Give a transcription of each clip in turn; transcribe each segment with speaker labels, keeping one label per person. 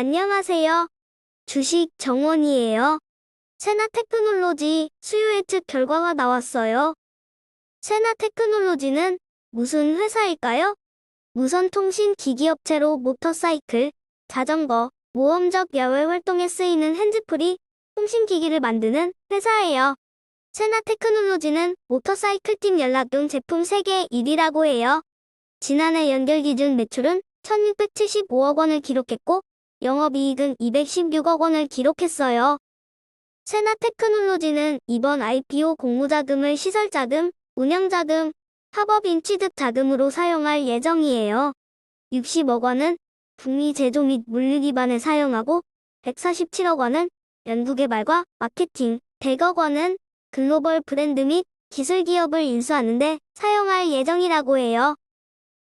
Speaker 1: 안녕하세요. 주식 정원이에요. 세나 테크놀로지 수요 예측 결과가 나왔어요. 세나 테크놀로지는 무슨 회사일까요? 무선통신 기기업체로 모터사이클, 자전거, 모험적 야외 활동에 쓰이는 핸즈프리, 통신기기를 만드는 회사예요. 세나 테크놀로지는 모터사이클 팀 연락 등 제품 세계 1위라고 해요. 지난해 연결 기준 매출은 1675억 원을 기록했고 영업이익은 216억 원을 기록했어요. 세나 테크놀로지는 이번 IPO 공모자금을 시설자금, 운영자금, 합업인 취득 자금으로 사용할 예정이에요. 60억 원은 북미 제조 및 물류 기반에 사용하고 147억 원은 연구 개발과 마케팅, 100억 원은 글로벌 브랜드 및 기술 기업을 인수하는데 사용할 예정이라고 해요.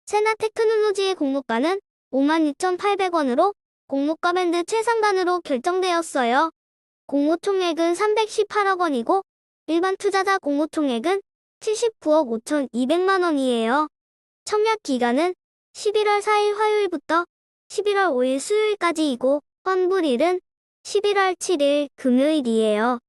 Speaker 1: 세나 테크놀로지의 공모가는 56,800원으로 공모가 밴드 최상단으로 결정되었어요. 공모 총액은 318억 원이고 일반 투자자 공모 총액은 79억 5,200만 원이에요. 청약 기간은 11월 4일 화요일부터 11월 5일 수요일까지이고 환불일은 11월 7일 금요일이에요.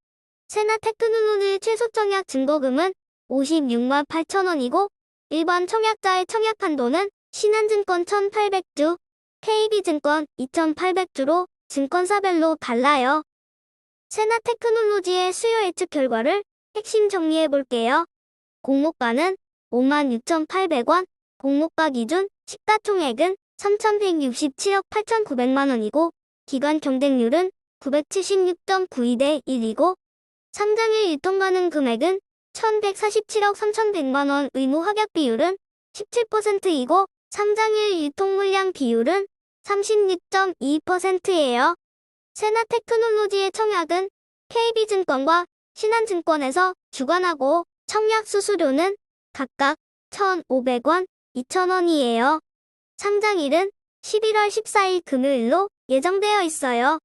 Speaker 1: 세나테크놀로지 최소 청약 증거금은 56만 8천 원이고 일반 청약자의 청약 한도는 신한증권 1,800주, KB증권 2,800주로 증권사별로 달라요. 세나 테크놀로지의 수요 예측 결과를 핵심 정리해 볼게요. 공모가는 56,800원, 공모가 기준 시가총액은 3,167억 8,900만 원이고 기관 경쟁률은 976.92대 1이고 상장일 유통 가능 금액은 1,147억 3,100만 원 의무 합약 비율은 17%이고 상장일 유통 물량 비율은 36.2%예요. 세나 테크놀로지의 청약은 KB증권과 신한증권에서 주관하고 청약 수수료는 각각 1,500원, 2,000원이에요. 상장일은 11월 14일 금요일로 예정되어 있어요.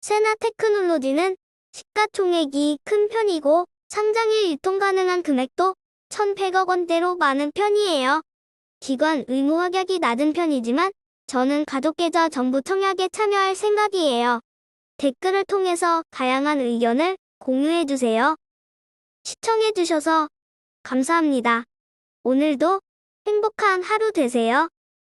Speaker 1: 세나 테크놀로지는 시가총액이 큰 편이고 상장일 유통 가능한 금액도 1,100억 원대로 많은 편이에요. 기관 의무 확약이 낮은 편이지만 저는 가족 계좌 정부 청약에 참여할 생각이에요. 댓글을 통해서 다양한 의견을 공유해주세요. 시청해주셔서 감사합니다. 오늘도 행복한 하루 되세요.